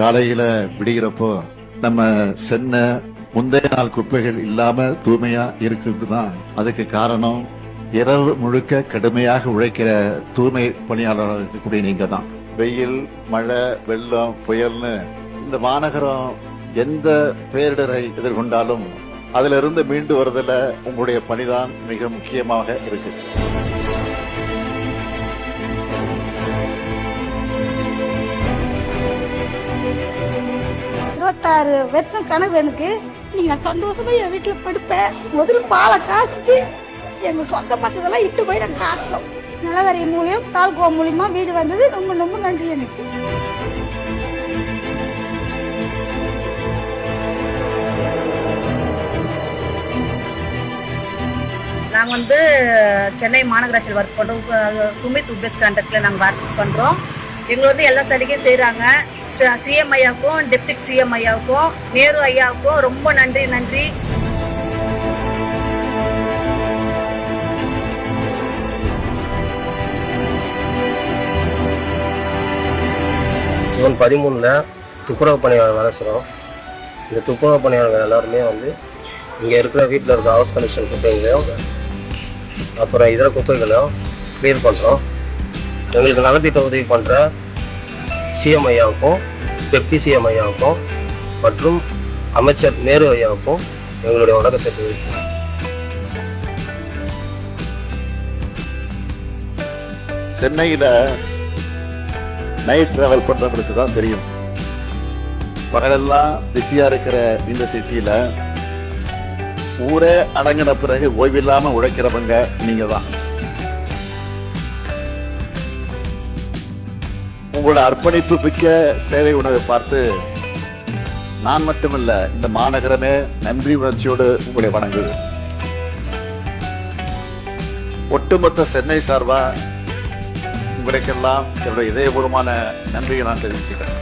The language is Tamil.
காலையில விடுகிறப்போ நம்ம சென்ன முந்தைய நாள் குப்பைகள் இல்லாம தூய்மையா இருக்கிறது தான் அதுக்கு காரணம். இரவு முழுக்க கடுமையாக உழைக்கிற தூய்மை பணியாளராக இருக்கக்கூடிய நீங்க தான் வெயில் மழை வெள்ளம் புயல்னு இந்த மாநகரம் எந்த பேரிடரை எதிர்கொண்டாலும் அதிலிருந்து மீண்டு வருதுல உங்களுடைய பணிதான் மிக முக்கியமாக இருக்கு இருபத்தாறு வருஷம் கனவு எனக்கு. நீங்க சந்தோஷமா என் வீட்டுல படுப்பேன் முதல்ல பாலை காசிட்டு எங்க சொந்த பக்கத்தெல்லாம் இட்டு போய் நாங்க காட்டுறோம் நிலவரி மூலியம் தால்கோ மூலியமா வீடு வந்தது. ரொம்ப ரொம்ப நன்றி எனக்கு. நாங்கள் வந்து சென்னை மாநகராட்சியில் ஒர்க் பண்ணுறோம் சுமித் உபேஜ் கான்ட்ராக்டில் நாங்கள் ஒர்க் பண்ணுறோம் எங்களை வந்து எல்லா சலுகையும் செய்கிறாங்க சிஎம் ஐயாவுக்கும் டெப்டி சிஎம் ஐயாவுக்கும் நேரு ஐயாவுக்கும் ரொம்ப நன்றி நன்றி. ஜூன் பதிமூணில் துப்புரவு பணியாளர் வேலை செய்கிறோம் இந்த துப்புரவு பணியாளர்கள் எல்லாருமே வந்து இங்கே இருக்கிற வீட்டில் இருக்கிற ஹவுஸ் கனெக்ஷன் குப்பைகளையும் அப்புறம் இதர குப்பைகளையும் கிளியர் பண்ணுறோம் எங்களுக்கு நலத்திட்ட உதவி பண்ணுற சிஎம் ஐயாவுக்கும் டெப்டி சிஎம் ஐயாவுக்கும் மற்றும் அமைச்சர் நேரு ஐயாவுக்கும் எங்களுடைய வணக்கத்தை தெரிவிக்கிறோம். சென்னையில் நைட் டிராவல் பண்ணுறவங்களுக்கு தான் தெரியும். பகலெல்லாம் பிஸியாக இருக்கிற இந்த சிட்டியில் ஊரே அடங்கின பிறகு ஓய்வில்லாமல் உழைக்கிறவங்க நீங்கள் தான் உங்களோட அர்ப்பணிப்பு மிக்க சேவை உணவை பார்த்து நான் மட்டுமல்ல இந்த மாநகரமே நன்றி உணர்ச்சியோடு உங்களை வணங்குது ஒட்டுமொத்த சென்னை சார்பா உங்களுக்கெல்லாம் என்னுடைய இதயபூர்வமான நன்றியை நான் தெரிவிச்சுக்கிறேன்.